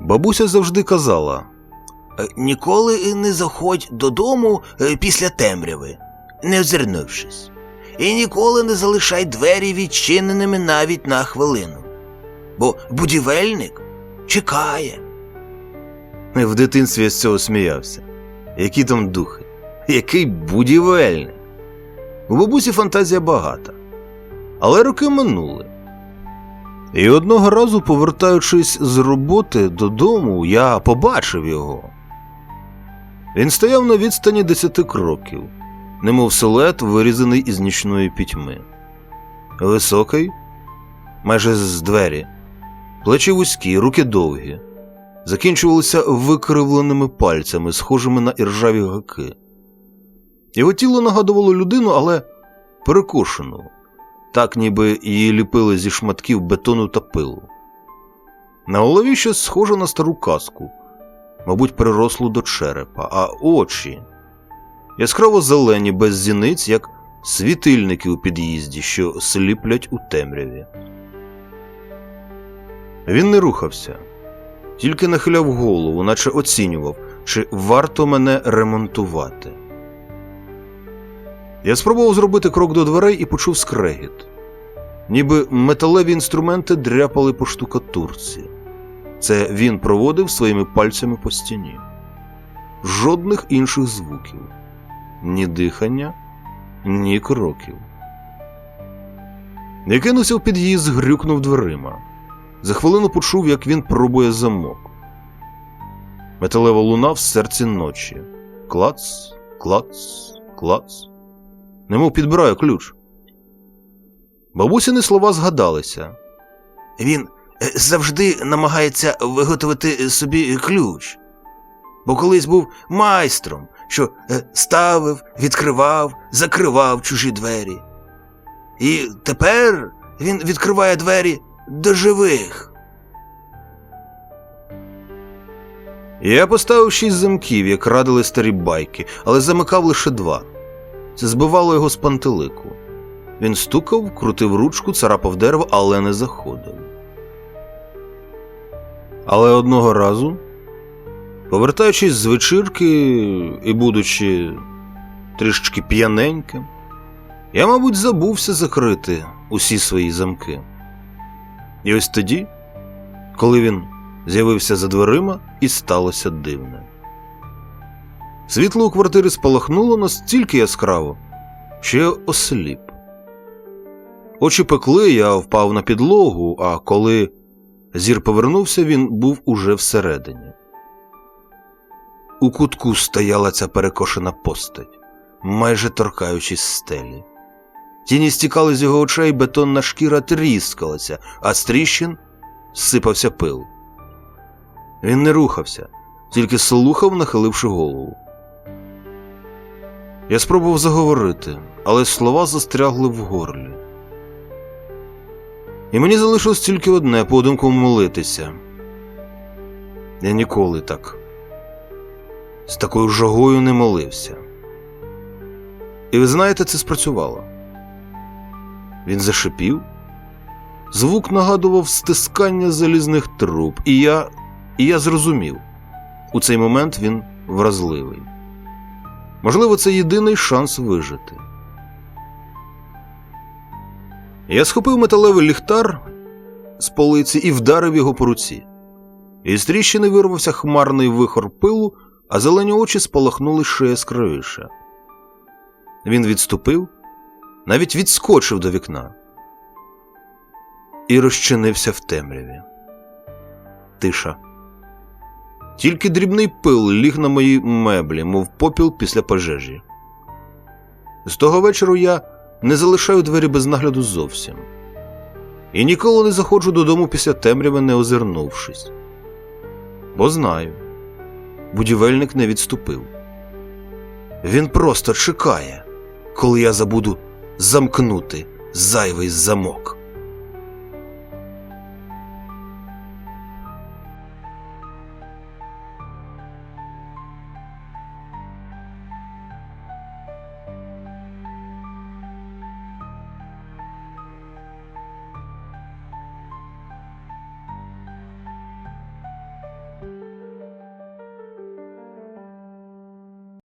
Бабуся завжди казала: Е, Ніколи не заходь додому е, після темряви, не озирнувшись. І ніколи не залишай двері відчиненими навіть на хвилину. Бо будівельник чекає. В дитинстві я з цього сміявся. Які там духи? Який будівельник? У бабусі фантазія багата. Але роки минули. І одного разу, повертаючись з роботи додому, я побачив його. Він стояв на відстані десяти кроків, немов силует, вирізаний із нічної пітьми. Високий, майже з двері, плечі вузькі, руки довгі закінчувалися викривленими пальцями, схожими на іржаві гаки. Його тіло нагадувало людину, але перекошену, так ніби її ліпили зі шматків бетону та пилу. На голові щось схоже на стару каску, мабуть, приросло до черепа, а очі яскраво зелені, без зіниць, як світильники у під'їзді, що сліплять у темряві. Він не рухався тільки нахиляв голову, наче оцінював, чи варто мене ремонтувати. Я спробував зробити крок до дверей і почув скрегіт, ніби металеві інструменти дряпали по штукатурці. Це він проводив своїми пальцями по стіні. Жодних інших звуків, ні дихання, ні кроків. Я кинувся в під'їзд, грюкнув дверима. За хвилину почув, як він пробує замок. Металева луна в серці ночі. Клац, клац, клац. Немов підбираю ключ. Бабусіни слова згадалися. Він е, завжди намагається виготовити собі ключ. Бо колись був майстром, що е, ставив, відкривав, закривав чужі двері. І тепер він відкриває двері до живих. Я поставив шість замків, як радили старі байки, але замикав лише два. Це збивало його з пантелику. Він стукав, крутив ручку, царапав дерево, але не заходив. Але одного разу, повертаючись з вечірки і будучи трішечки п'яненьким, я, мабуть, забувся закрити усі свої замки. І ось тоді, коли він з'явився за дверима, і сталося дивне. Світло у квартирі спалахнуло настільки яскраво, що я осліп. Очі пекли, я впав на підлогу, а коли зір повернувся, він був уже всередині. У кутку стояла ця перекошена постать, майже торкаючись стелі. Тіні стікали з його очей, бетонна шкіра тріскалася, а з тріщин сипався пил. Він не рухався, тільки слухав, нахиливши голову. Я спробував заговорити, але слова застрягли в горлі. І мені залишилось тільки одне подумку молитися. Я ніколи так з такою жагою не молився. І ви знаєте, це спрацювало. Він зашипів. Звук нагадував стискання залізних труб, і я, і я зрозумів у цей момент він вразливий. Можливо, це єдиний шанс вижити. Я схопив металевий ліхтар з полиці і вдарив його по руці. Із тріщини вирвався хмарний вихор пилу, а зелені очі спалахнули ще яскравіше. Він відступив, навіть відскочив до вікна і розчинився в темряві. Тиша. Тільки дрібний пил ліг на мої меблі, мов попіл після пожежі. З того вечора я не залишаю двері без нагляду зовсім. І ніколи не заходжу додому після темряви, не озирнувшись. Бо знаю, будівельник не відступив. Він просто чекає, коли я забуду замкнути зайвий замок.